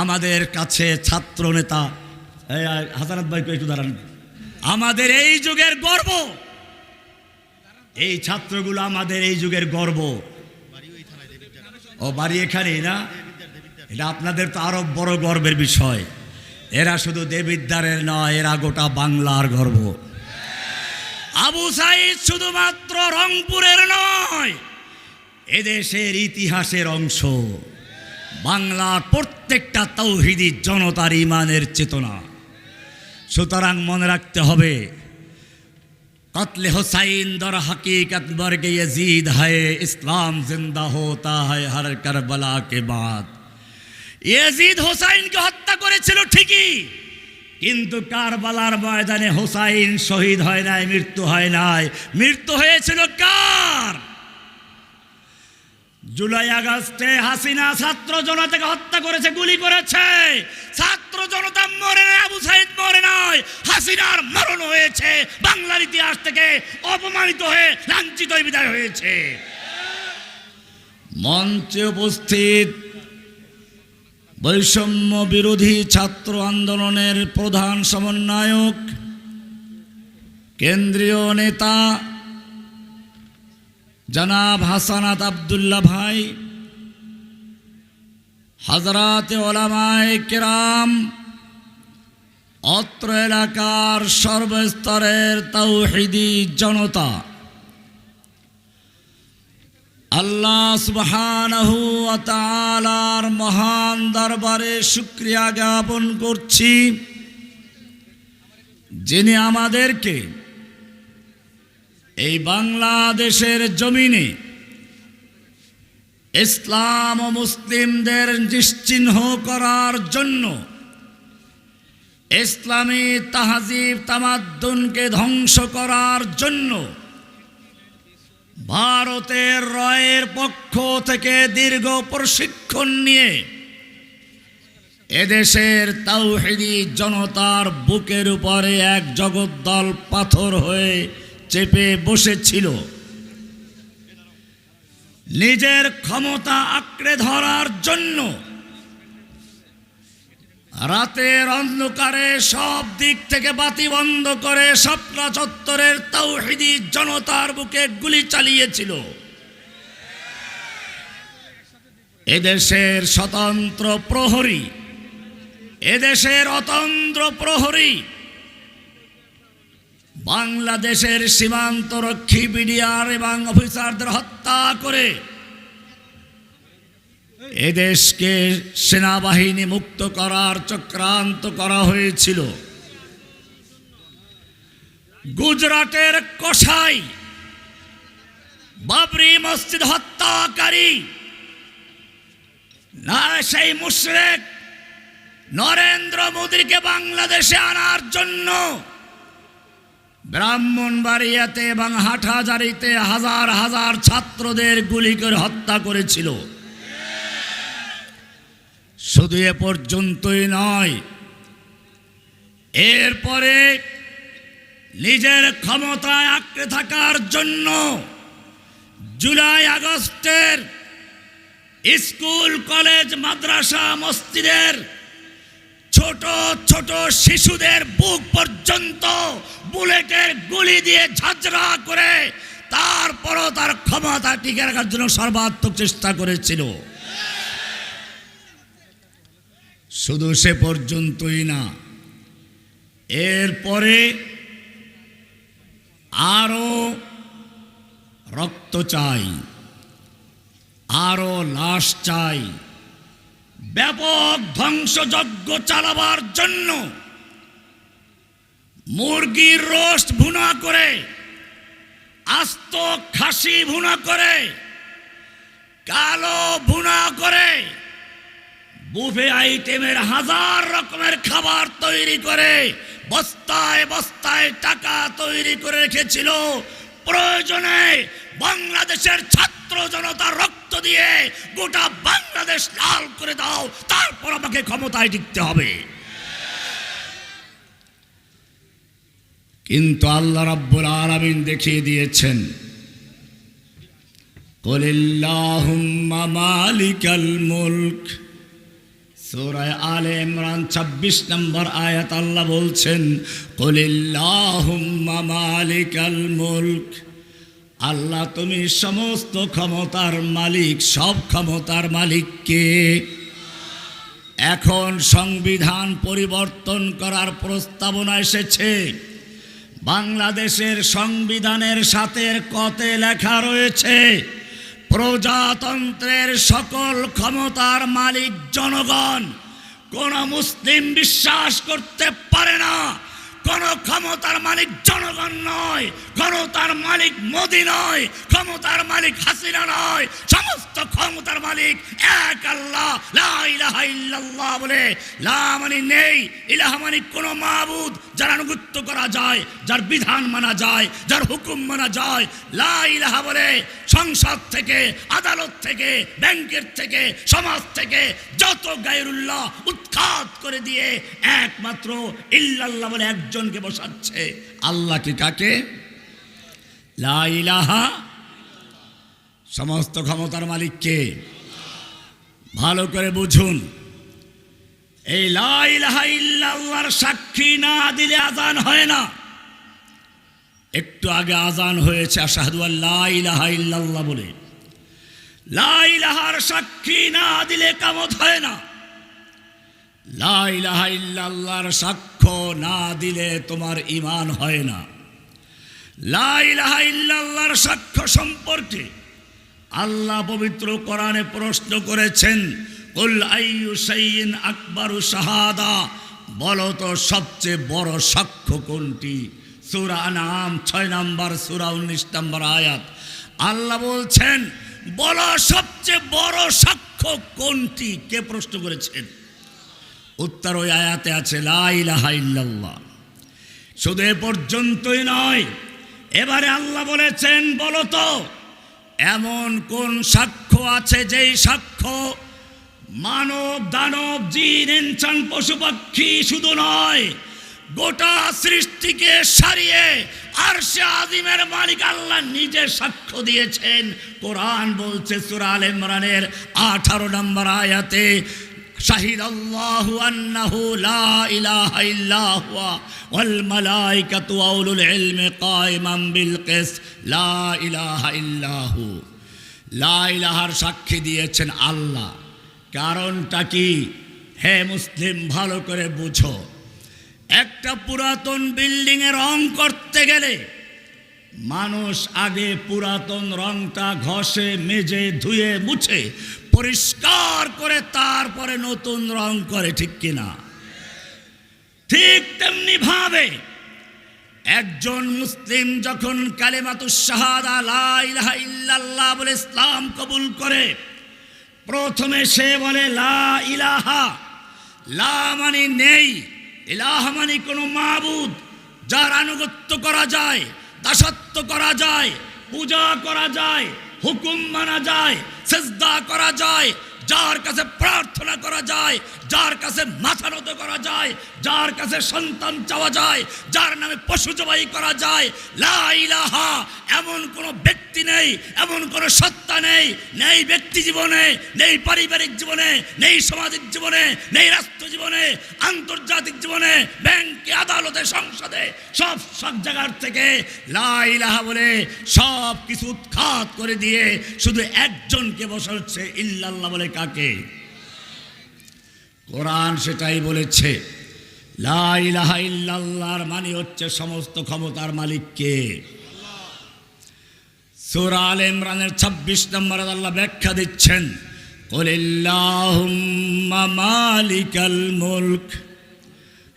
আমাদের কাছে ছাত্র নেতা। হাসানাত ভাই, একটু দাঁড়ান। আমাদের এই যুগের গর্ব। এই ছাত্রগুলো আমাদের এই যুগের গর্ব। ও, বাড়ি এখানে না? এটা আপনাদের তো আরও বড় গর্বের বিষয়। এরা শুধু দেবিদ্বারের নয়, এরা গোটা বাংলার গর্ব। আবু সাইদ শুধুমাত্র রংপুরের নয়, এদেশের ইতিহাসের অংশ। বাংলার প্রত্যেকটা তৌহিদি জনতার ইমানের চেতনা সুতরাং মনে রাখতে হবে कत्ल हुसैन दर हकीकत मर्ग यजीद है इस्लाम जिंदा होता है हर करबला के बाद ইয়াজিদ হোসাইনকে হত্যা করেছিল ঠিকই কিন্তু কারবালার ময়দানে হোসাইন শহীদ হয় নাই মৃত্যু হয় নাই মৃত্যু হয়েছিল কার জুলাই আগস্টে হাসিনা ছাত্র জনতাকে হত্যা করেছে, গুলি করেছে। ছাত্র জনতা মরে নাই, আবু সাইদ মরে নাই। হাসিনার মরণ হয়েছে, বাংলার ইতিহাস থেকে অপমানিত হয়ে লাঞ্ছিত বিদায় হয়েছে। মঞ্চে উপস্থিত বৈষম্য বিরোধী ছাত্র আন্দোলনের প্রধান সমন্বয়ক, কেন্দ্রীয় নেতা জনাব হাসানাত আবদুল্লাহ ভাই, হাজরাতে ওলামায় কেরাম, অত্র এলাকার সর্বস্তরের তৌহিদি জনতা। আল্লাহ সুবহানাহু মহান দরবারে শুকরিয়া জ্ঞাপন করছি, যিনি আমাদেরকে এই বাংলাদেশের জমিনে ইসলাম ও মুসলিমদের নিশ্চিহ্ন করার জন্য ইসলামী তাহাজিব তামাদ্দুনকে ধ্বংস করার জন্য ভারতের রয়ের পক্ষ থেকে দীর্ঘ প্রশিক্ষণ নিয়ে এদেশের তাওহিদি জনতার বুকের উপরে এক জগদ্দল পাথর হয়ে চেপে বসেছিল। নিজের ক্ষমতা আঁকড়ে ধরার জন্য রাতের অন্ধকারে সব দিক থেকে বাতি বন্ধ করে স্বপ্না চত্বরের তৌহিদি জনতার বুকে গুলি চালিয়েছিল। এদেশের স্বতন্ত্র প্রহরী, এদেশের অতন্ত্র প্রহরী বাংলাদেশের সীমান্তরক্ষী বিডিআর এবং অফিসারদের হত্যা করে এদেশকে সেনাবাহিনী মুক্ত করার চক্রান্ত করা হয়েছিল। গুজরাটের কসাই বাবরি মসজিদ হত্যাকারী না, সেই মুশরেক নরেন্দ্র মোদীকে বাংলাদেশে আনার জন্য ব্রাহ্মণবাড়িয়াতে এবং হাটহাজারিতে হাজার হাজার ছাত্রদের গুলি করে হত্যা করেছিল। শুধু এ পর্যন্তই নয়, এরপরে নিজের ক্ষমতায় আঁকড়ে থাকার জন্য জুলাই আগস্টের স্কুল, কলেজ, মাদ্রাসা, মসজিদের ছোট ছোট শিশুদের বুক পর্যন্ত বুলেটের গুলি দিয়ে ঝাঁঝরা করে তারপরও তার ক্ষমতা টিকে রাখার জন্য সর্বাত্মক চেষ্টা করেছিল। শুধু সে পর্যন্তই না, এরপরে আরও রক্ত চাই আরও লাশ চাই, ব্যাপক ধ্বংসযজ্ঞ চালাবার জন্য মুরগির রোস্ট ভুনা করে, আস্ত খাসি ভুনা করে, কালো ভুনা করে, বুফে আইটেমের হাজার রকমের খাবার তৈরি করে, বস্তায় বস্তায় টাকা তৈরি করে রেখেছিল। প্রয়োজনে বাংলাদেশের ছাত্র জনতা রক্ত দিয়ে গোটা বাংলাদেশ লাল করে দাও, তারপর আমাকে ক্ষমতায় টিকতে হবে। কিন্তু আল্লাহ রাব্বুল আলামিন দেখিয়ে দিয়েছেন, কলিল্লাহুম্মা মালিকাল মুলক। সূরা আলে ইমরান 26 নম্বর আয়াত আল্লাহ বলছেন, কলিল্লাহুম্মা মালিকাল মুলক। আল্লাহ, তুমি সমস্ত ক্ষমতার মালিক, সব ক্ষমতার মালিককে এখন সংবিধান পরিবর্তন করার প্রস্তাবনা এসেছে। বাংলাদেশের সংবিধানের সাথে কতে লেখা রয়েছে, প্রজাতন্ত্রের সকল ক্ষমতার মালিক জনগণ, কোন মুসলিম বিশ্বাস করতে পারে না। কোন ক্ষমতার মালিক জনগণ নয় ক্ষমতার মালিক মোদি নয়, ক্ষমতার মালিক হাসিনা নয়, সমস্ত ক্ষমতার মালিক এক আল্লাহ বলে লা মানে নেই, ইলাহা মানে কোন মাবুদ যার আনুগত্য করা যায়, যার বিধান মানা যায়, যার হুকুম মানা যায়। লা ইলাহা বলে সংসদ থেকে, আদালত থেকে, ব্যাংকের থেকে, সমাজ থেকে যত গায়রুল্লাহ উৎখাত করে দিয়ে একমাত্র ইল্লাল্লাহ বলে একজনকে বসাচ্ছে। আল্লাহকে কাকে? লা ইলাহা, সমস্ত ক্ষমতার মালিককে। ভালো করে বুঝুন। এই লা ইলাহা ইল্লাল্লাহর সাক্ষী না দিলে আজান হয় না। একটু আগে আজান হয়েছে, আশাহাদু আল্লাহ ইলাহা ইল্লাল্লাহ বলে। লা ইলাহার সাক্ষী না দিলে কামত হয় না। লা ইলাহা ইল্লাল্লাহর সাক্ষ্য না দিলে তোমার ঈমান হয় না। লা ইলাহা ইল্লাল্লাহর সাক্ষ্য সম্পর্কে আল্লাহ পবিত্র কোরআনে প্রশ্ন করেছেন, কুল আইয়ু শাইইন আকবারু শাহাদা? বলো তো, সবচেয়ে বড় সাক্ষ্য কোনটি? সূরা আনাম ছয় নাম্বার, সূরা উনিশ নাম্বার আয়াত। আল্লাহ বলছেন, বলো সবচেয়ে বড় সাক্ষ্য কোনটি? কে প্রশ্ন করেছেন? উত্তর ওই আয়াতে আছে, লা ইলাহা শুধু এ পর্যন্তই নয়, এবারে আল্লাহ বলেছেন, বলো তো, এমন কোন সাক্ষ্য আছে যেই সাক্ষ্য মানব, দানব, জিন, ইনসান, পশু পাখি শুধু নয়, গোটা সৃষ্টিকে সারিয়ে আর সে আজিমের মালিক আল্লাহ নিজে সাক্ষ্য দিয়েছেন? কোরআন বলছে সুরাল ইমরানের আঠারো নম্বর আয়াতে শাহিদ আল্লাহ আন্নাহু লা ইলাহা হুয়া ওয়াল মালাইকাতু ওয়া উলুল ইলমি কায়িমান বিল লা ইলাহা ইল্লা হু। লা সাক্ষী দিয়েছেন আল্লাহ। কারণটা কি? হে মুসলিম, ভালো করে বুঝো। একটা পুরাতন বিল্ডিং এ রং করতে গেলে মানুষ আগে পুরাতন রংটা ঘষে, মেজে, ধুয়ে, মুছে পরিষ্কার করে তারপরে নতুন রং করে, ঠিক কিনা ঠিক তেমনি ভাবে একজন মুসলিম যখন কালেমাতুস শাহাদা, লা ইলাহা ইল্লাল্লাহ বলে ইসলাম কবুল করে, প্রথমে সে বলে, লা ইলাহা, লা মানে নেই, ইলাহা মানে কোনো মাবুদ, যার আনুগত্য করা যায়, দাসত্ব করা যায়, পূজা করা যায় হুকুম মানা যায়, সেজদা করা যায়, যার কাছে প্রার্থনা করা যায়, যার কাছে মাথা নত করা যায়, যার কাছে সন্তান চাওয়া যায়, যার নামে পশু জবাই করা যায়, লা ইলাহা এমন কোনো ব্যক্তি নেই, এমন কোনো সত্তা নেই নেই ব্যক্তি জীবনে, নেই পারিবারিক জীবনে, নেই সামাজিক জীবনে, নেই রাষ্ট্র জীবনে, আন্তর্জাতিক জীবনে, ব্যাংকে, আদালতে, সংসদে, সব সব জায়গার থেকে লা ইলাহা বলে সব কিছু উৎখাত করে দিয়ে শুধু একজনকে বসাচ্ছে, ইল্লাল্লাহ বলে কাকে? কোরআন সেটাই বলেছে লা ইলাহা ইল্লাল্লাহর মানে হচ্ছে সমস্ত ক্ষমতার মালিককে। সূরা আল ইমরানের 26 নম্বরে আল্লাহ ব্যাখ্যা দিচ্ছেন মালিকাল মুলক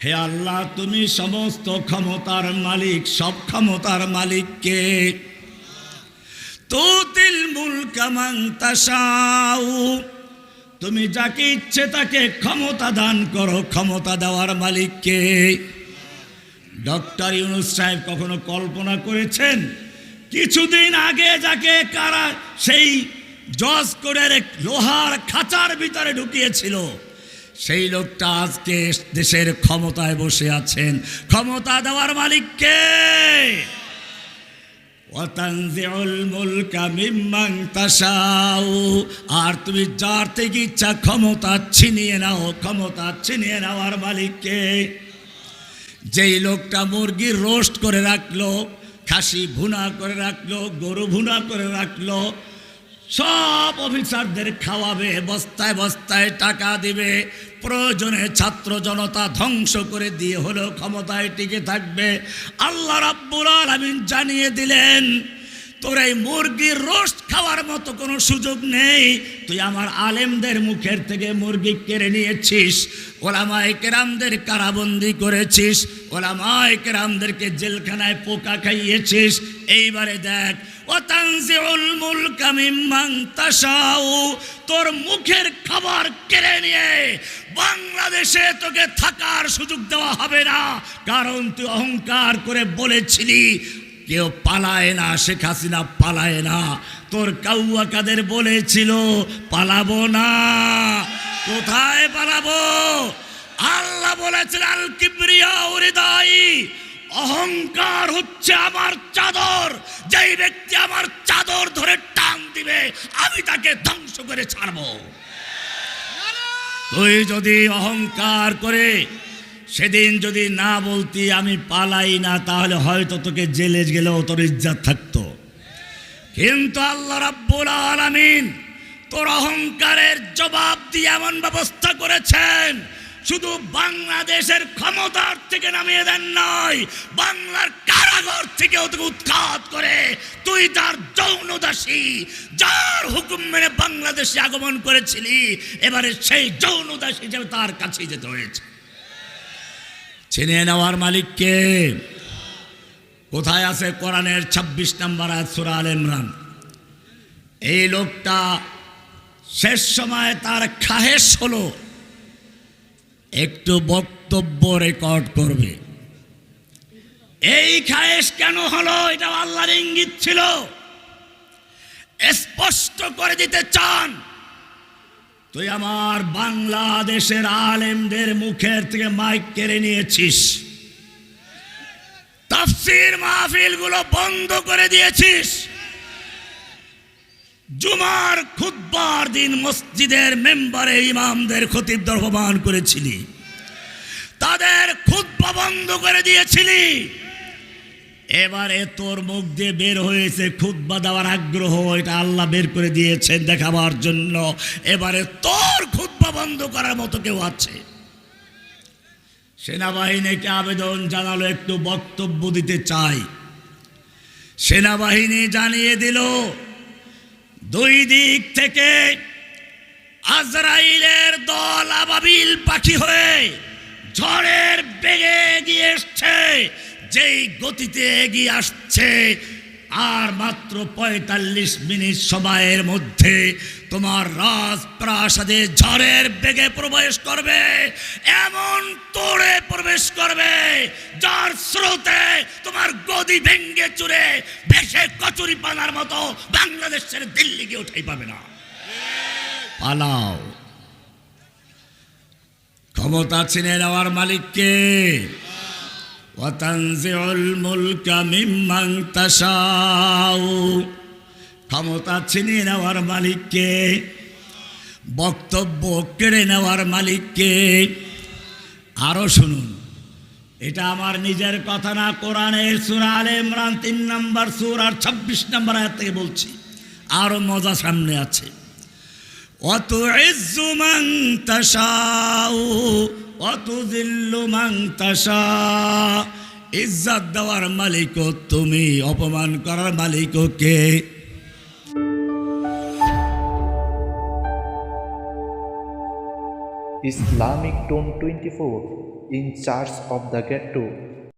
হে আল্লাহ, তুমি সমস্ত ক্ষমতার মালিক, সব ক্ষমতার মালিককে। তুতিল মুলকা মান তাশাউ, তুমি যাকে ইচ্ছে তাকে ক্ষমতা দান করো, ক্ষমতা দেওয়ার মালিককে। ডক্টর ইউনুস সাহেব কখনো কল্পনা করেছেন? কিছুদিন আগে যাকে কারা, সেই জজ এক লোহার খাঁচার ভিতরে ঢুকিয়েছিল। সেই লোকটা আজকে দেশের ক্ষমতায় বসে আছেন। ক্ষমতা দেওয়ার মালিককে আর তুমি যার থেকে ইচ্ছা ক্ষমতা ছিনিয়ে নাও, ক্ষমতা ছিনিয়ে নেওয়ার মালিককে যেই লোকটা মুরগির রোস্ট করে রাখল, খাসি ভুনা করে রাখল, গরু ভুনা করে রাখল সব অফিসারদের খাওয়াবে, বস্তায় বস্তায় টাকা দিবে। প্রয়োজনে ছাত্র জনতা ধ্বংস করে দিয়ে হলেও ক্ষমতায় টিকে থাকবে। আল্লাহ রাব্বুল আলামিন জানিয়ে দিলেন, তোর এই মুরগির রোস্ট খাওয়ার মতো কোনো সুযোগ নেই। তুই আমার আলেমদের মুখের থেকে মুরগি কেড়ে নিয়েছিস, ওলামায় কেরামদের কারাবন্দি করেছিস, ওলামায় কেরামদেরকে জেলখানায় পোকা খাইয়েছিস। এইবারে দেখ ও তানজিউল মুলকা মিম্মান তাশাউ। তোর মুখের খাবার কেড়ে নিয়ে বাংলাদেশে তোকে থাকার সুযোগ দেওয়া হবে না। কারণ তুই অহংকার করে বলেছিলি, কেউ পালায় না, শেখ হাসিনা পালায় না। তোর কাউয়া কাদের বলেছিল, পালাবো না। কোথায় পালাবো? আল্লাহ বলেছিল আল কিবরিয়া হৃদয় অহংকার হচ্ছে আমার চাদর। যেই ব্যক্তি আমার চাদর ধরে টান দিবে, আমি তাকে ধ্বংস করে ছাড়বো। তুই যদি অহংকার করে সেদিন যদি না বলতি, আমি পালাই না, তাহলে হয়তো তোকে জেলে গেলেও তোর ইজ্জাত থাকতো। কিন্তু আল্লাহ রাব্বুল আলামিন তোর অহংকারের জবাব দিয়ে এমন ব্যবস্থা করেছেন শুধু বাংলাদেশের ক্ষমতার থেকে নামিয়ে দেন নয় বাংলার কারাগার থেকে তোকে উৎখাত করে তুই তার যৌন দাসী, যার হুকুম মেনে বাংলাদেশে আগমন করেছিলি, এবারে সেই যৌন দাসী হিসেবে তার কাছেই যেতে হয়েছে। চিনে নেওয়ার মালিককে কোথায় আছে কোরআনের ২৬ নম্বর সূরা আল ইমরান? এই লোকটা শেষ সময় তার খাহেস হলো। একটু বক্তব্য রেকর্ড করবে। এই খায়েশ কেন হলো? এটা আল্লাহর ইঙ্গিত ছিল। স্পষ্ট করে দিতে চান। তুই আমার বাংলাদেশের আলেমদের মুখের থেকে মাইক কেড়ে নিয়েছিস। তাফসির মাহফিলগুলো বন্ধ করে দিয়েছিস। জুমার খুতবার দিন মসজিদের মেম্বারে ইমামদের খতিব দর্পমান করেছিলি। তাদের খুতবা বন্ধ করে দিয়েছিলি। এবারে তোর মুখ দিয়ে বের হয়েছে খুতবা দেওয়ার আগ্রহ, এটা আল্লাহ বের করে দিয়েছেন দেখাবার জন্য। এবারে তোর খুতবা বন্ধ করার মতো কেউ আছে? সেনাবাহিনীকে আবেদন জানালো, একটু বক্তব্য দিতে চাই। সেনাবাহিনী জানিয়ে দিল দুই দিক থেকে আজরাইলের দল আবাবিল পাখি হয়ে ঝড়ের বেগে এগিয়ে এসছে, যেই গতিতে এগিয়ে আসছে আর মাত্র পঁয়তাল্লিশ মিনিট সময়ের মধ্যে তোমার রাজপ্রাসাদে ঝড়ের বেগে প্রবেশ করবে, এমন তোড়ে প্রবেশ করবে, যার স্রোতে তোমার গদি ভেঙ্গে চুরে ভেসে কচুরি পানার মতো বাংলাদেশের দিল্লি গিয়ে উঠাই পাবে না। পালাও। ক্ষমতা ছিনে নেওয়ার মালিককে ক্ষমতা ছিনিয়ে নেওয়ার মালিককে, বক্তব্য কেড়ে নেওয়ার মালিককে। আরও শুনুন, এটা আমার নিজের কথা না কোরআনের সুরা আলে তিন নম্বর সুর আর ছাব্বিশ নম্বর আয়াত থেকে বলছি আরও মজা সামনে আছে। অত ইজ্জু মান তাশাউ মাংতাসা ইজ্জাত দেওয়ার মালিকও তুমি, অপমান করার মালিক কে? Islamic Tone 24 in charge the the ghetto